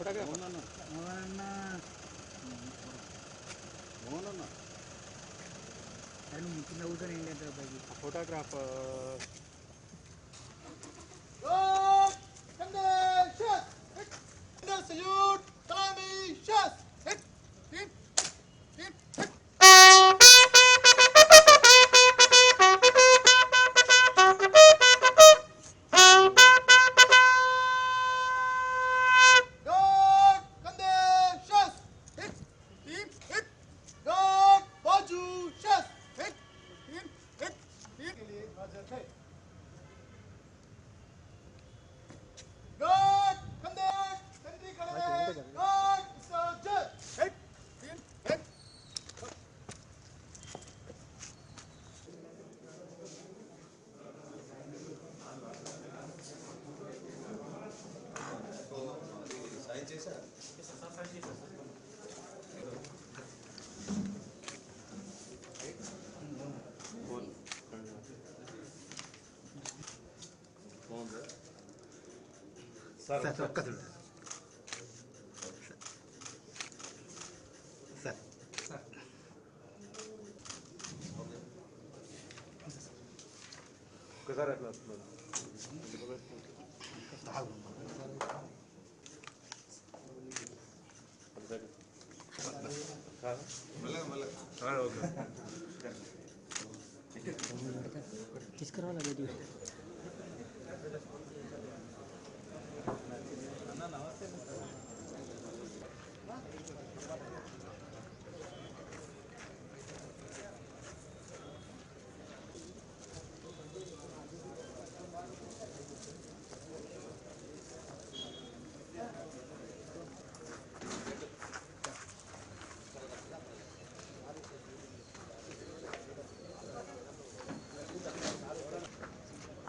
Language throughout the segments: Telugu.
దగ్గరకు మౌనన్న ثلاثة وقتل كثرت التحول సార్ ఒకసారి అట్లా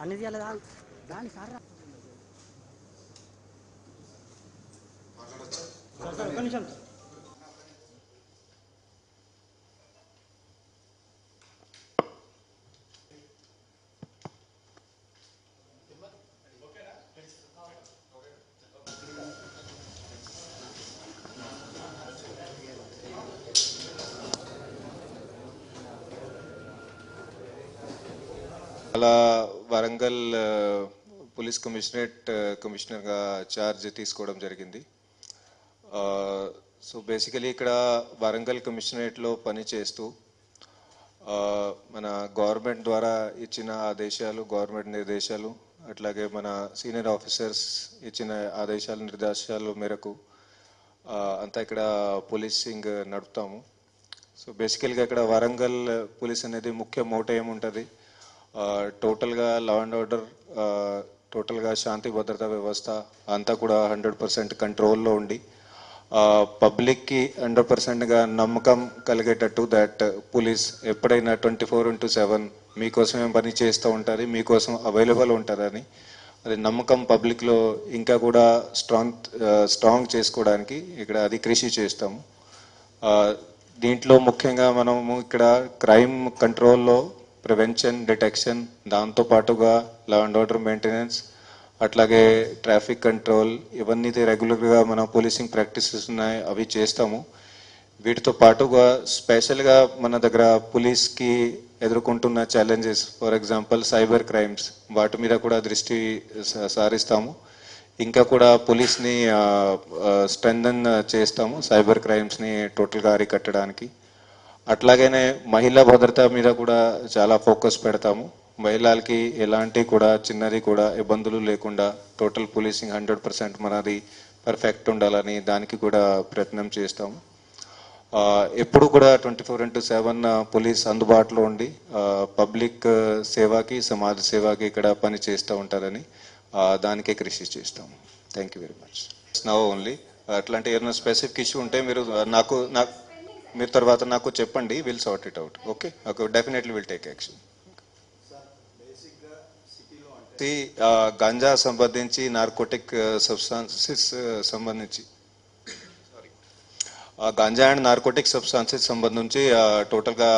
వస్తుంది ఓకే అనేది అలా దాని సార్ ఒక్క నిమిషం అలా వరంగల్ పోలీస్ కమిషనరేట్ కమిషనర్గా ఛార్జ్ తీసుకోవడం జరిగింది. సో బేసికలీ ఇక్కడ వరంగల్ కమిషనరేట్లో పని చేస్తూ మన గవర్నమెంట్ ద్వారా ఇచ్చిన ఆదేశాలు గవర్నమెంట్ నిర్దేశాలు అట్లాగే మన సీనియర్ ఆఫీసర్స్ ఇచ్చిన ఆదేశాలు నిర్దేశాల మేరకు అంతా ఇక్కడ పోలీసింగ్ నడుపుతాము. సో బేసికల్గా ఇక్కడ వరంగల్ పోలీస్ అనేది ముఖ్య మోటో ఏముంటుంది టోటల్గా లా అండ్ ఆర్డర్ టోటల్గా శాంతి భద్రతా వ్యవస్థ అంతా కూడా హండ్రెడ్ పర్సెంట్ కంట్రోల్లో ఉండి పబ్లిక్కి హండ్రెడ్ పర్సెంట్గా నమ్మకం కలిగేటట్టు దట్ పోలీస్ ఎప్పుడైనా ట్వంటీ ఫోర్ ఇంటూ సెవెన్ మీకోసమే పని చేస్తూ ఉంటుంది మీకోసం అవైలబుల్ ఉంటుందని అది నమ్మకం పబ్లిక్లో ఇంకా కూడా స్ట్రాంగ్ స్ట్రాంగ్ చేసుకోవడానికి ఇక్కడ అది కృషి చేస్తాము. దీంట్లో ముఖ్యంగా మనము ఇక్కడ క్రైమ్ కంట్రోల్లో ప్రివెన్షన్ డిటెక్షన్ దాంతో పాటుగా లా అండ్ ఆర్డర్ మెయింటెనెన్స్ అట్లాగే ట్రాఫిక్ కంట్రోల్ ఇవన్నీ రెగ్యులర్గా మన పోలీసింగ్ ప్రాక్టీసెస్ ఉన్నాయి అవి చేస్తాము. వీటితో పాటుగా స్పెషల్గా మన దగ్గర పోలీస్కి ఎదుర్కొంటున్న challenges for example cyber crimes వాటి మీద కూడా దృష్టి సారిస్తాము. ఇంకా కూడా పోలీస్ని స్ట్రెంథన్ చేస్తాము సైబర్ క్రైమ్స్ని టోటల్గా అరికట్టడానికి. అట్లాగనే మహిళా భద్రత మీద కూడా చాలా ఫోకస్ పెడతాము. మహిళలకి ఎలాంటి కూడా చిన్నది కూడా ఇబ్బందులు లేకుండా టోటల్ పోలీసింగ్ హండ్రెడ్ పర్సెంట్ మనది పర్ఫెక్ట్ ఉండాలని దానికి కూడా ప్రయత్నం చేస్తాము ఎప్పుడు కూడా twenty four into seven police అందుబాటులో ఉండి పబ్లిక్ సేవకి సమాజ సేవకి ఇక్కడ పని చేస్తూ ఉంటారని దానికే కృషి చేస్తాము thank you very much now only అట్లాంటి ఏదైనా స్పెసిఫిక్ ఇష్యూ ఉంటే మీరు నాకు నాకు మీరు తర్వాత నాకు చెప్పండి will sort it out okay definitely will take action ganja సంబంధించి నార్కోటిక్ సబ్స్టాన్సెస్ సంబంధించి. ఆ గాంజా అండ్ నార్కోటిక్ సబ్స్టాన్సెస్ సంబంధించి టోటల్గా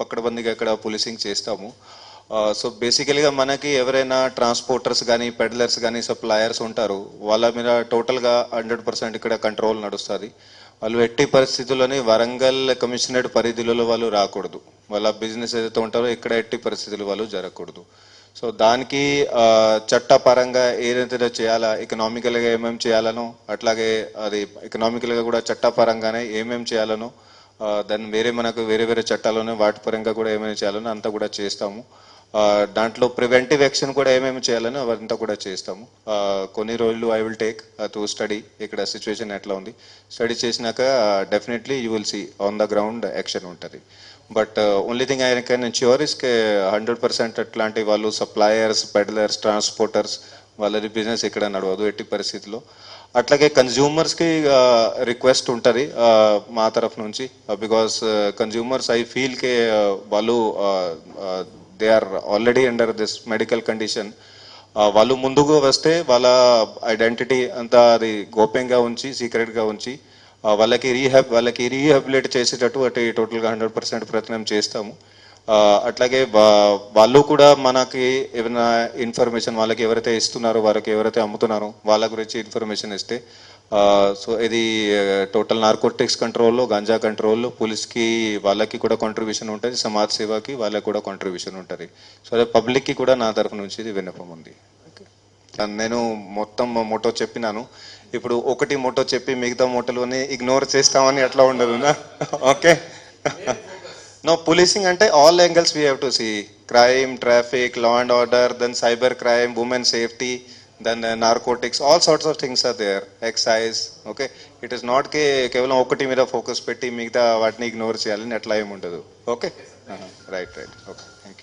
పక్కడబందీగా ఇక్కడ పోలీసింగ్ చేస్తాము. సో బేసికలీగా మనకి ఎవరైనా ట్రాన్స్పోర్టర్స్ కానీ పెడలర్స్ కానీ సప్లయర్స్ ఉంటారు. వాళ్ళ మీద టోటల్గా హండ్రెడ్ పర్సెంట్ ఇక్కడ కంట్రోల్ నడుస్తుంది. వాళ్ళు ఎట్టి పరిస్థితుల్లోని వరంగల్ కమిషనరేట్ పరిధిలో వాళ్ళు రాకూడదు. వాళ్ళ బిజినెస్ ఏదైతే ఉంటారో ఇక్కడ ఎట్టి పరిస్థితులు వాళ్ళు జరగకూడదు. సో దానికి చట్టపరంగా ఏదైతే చేయాలా ఎకనామికల్గా ఏమేమి చేయాలనో అట్లాగే అది ఎకనామికల్గా కూడా చట్టపరంగానే ఏమేమి చేయాలనో దాన్ని వేరే మనకు వేరే వేరే చట్టాలను వాటి పరంగా కూడా ఏమైనా చేయాలనో అంతా కూడా చేస్తాము. దాంట్లో ప్రివెంటివ్ యాక్షన్ కూడా ఏమేమి చేయాలని అవంతా కూడా చేస్తాము. కొన్ని రోజులు I will take to study ఇక్కడ సిచ్యువేషన్ ఎట్లా ఉంది? స్టడీ చేసినాక definitely you will see on the ground action ఉంటుంది. But only thing I can ensure is K hundred percent అట్లాంటి వాళ్ళు సప్లయర్స్ పెడలర్స్ ట్రాన్స్పోర్టర్స్ వాళ్ళది బిజినెస్ ఇక్కడ నడవదు ఎట్టి పరిస్థితిలో. అట్లాగే కన్జ్యూమర్స్కి రిక్వెస్ట్ ఉంటుంది మా తరఫు నుంచి. బికాస్ కన్జ్యూమర్స్ ఐ ఫీల్కే వాళ్ళు they are already under this medical condition వాళ్ళు ముందుకు వస్తే వాళ్ళ ఐడెంటిటీ అంతా అది గోప్యంగా ఉంచి సీక్రెట్గా ఉంచి వాళ్ళకి రీహాబ్ వాళ్ళకి రీహాబిలిట్ చేసేటట్టు అటు టోటల్గా హండ్రెడ్ పర్సెంట్ ప్రయత్నం చేస్తాము. అట్లాగే వాళ్ళు కూడా మనకి ఏమైనా ఇన్ఫర్మేషన్ వాళ్ళకి ఎవరైతే ఇస్తున్నారో వాళ్ళకి ఎవరైతే అమ్ముతున్నారో వాళ్ళ గురించి ఇన్ఫర్మేషన్ ఇస్తే సో ఇది టోటల్ నార్కోటిక్స్ కంట్రోల్లో గంజా కంట్రోల్లో పోలీస్కి వాళ్ళకి కూడా కాంట్రిబ్యూషన్ ఉంటుంది సమాజ్ సేవకి వాళ్ళకి కూడా కాంట్రిబ్యూషన్ ఉంటుంది. సో అదే పబ్లిక్కి కూడా నా తరఫు నుంచి ఇది విన్నపం ఉంది. నేను మొత్తం మోటో చెప్పినాను. ఇప్పుడు ఒకటి మోటో చెప్పి మిగతా మోటోలోని ఇగ్నోర్ చేస్తామని అట్లా ఉండదు ఓకే. నో పోలీసింగ్ అంటే all angles we have to see crime traffic law and order then cyber crime women safety then narcotics all sorts of things are there excise okay it is not కే కేవలం ఒకటి మీద ఫోకస్ పెట్టి మిగతా వాటిని ఇగ్నోర్ చేయాలని అట్లా ఏమి ఉండదు okay right right okay thank you